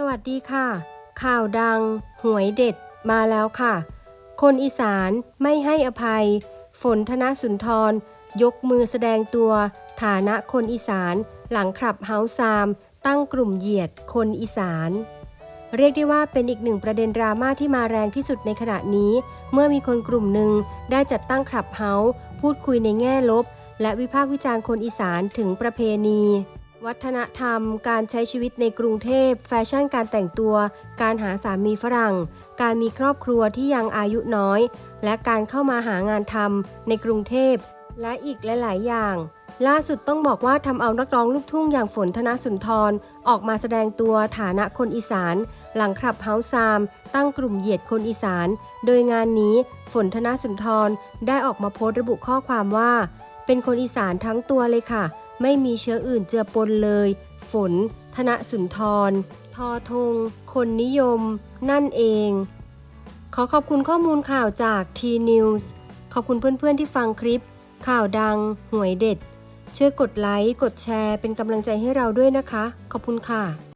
สวัสดีค่ะ ข่าวดัง หวยเด็ดมาแล้วค่ะ คนอีสานไม่ให้อภัย ฝนธนสุนทร ยกมือแสดงตัว ฐานะคนอีสานหลังขับเฮาซาม ตั้งกลุ่มเหยียดคนอีสาน เรียกได้ว่าเป็นอีกหนึ่งประเด็นดราม่าที่มาแรงที่สุดในขณะนี้ เมื่อมีคนกลุ่มหนึ่งได้จัดตั้งคลับเฮาพูดคุยในแง่ลบ และวิพากษ์วิจารณ์คนอีสานถึงประเพณี วัฒนธรรม การใช้ชีวิตในกรุงเทพ แฟชั่นการแต่งตัว การหาสามีฝรั่ง การมีครอบครัวที่ยังอายุน้อย และการเข้ามาหางานทำในกรุงเทพ และอีกหลาย ๆ อย่าง ล่าสุดต้องบอกว่าทำเอานักร้องลูกทุ่งอย่างฝนธนสุนทร ออกมาแสดงตัวฐานะคนอีสาน หลังคลับเฮาส์ซาม ตั้งกลุ่มเหยียดคนอีสาน โดยงานนี้ฝนธนสุนทรได้ออกมาโพสต์ระบุข้อความว่า เป็นคนอีสานทั้งตัวเลยค่ะ ไม่มีเชื้ออื่นเจือปนเลย ฝน ธนสุนทร ทอทง คนนิยม นั่นเอง ขอขอบคุณข้อมูลข่าวจาก T News ขอบคุณเพื่อนๆที่ฟังคลิป ข่าวดัง หวยเด็ด ช่วยกดไลค์ กดแชร์ เป็นกำลังใจให้เราด้วยนะคะ ขอบคุณค่ะ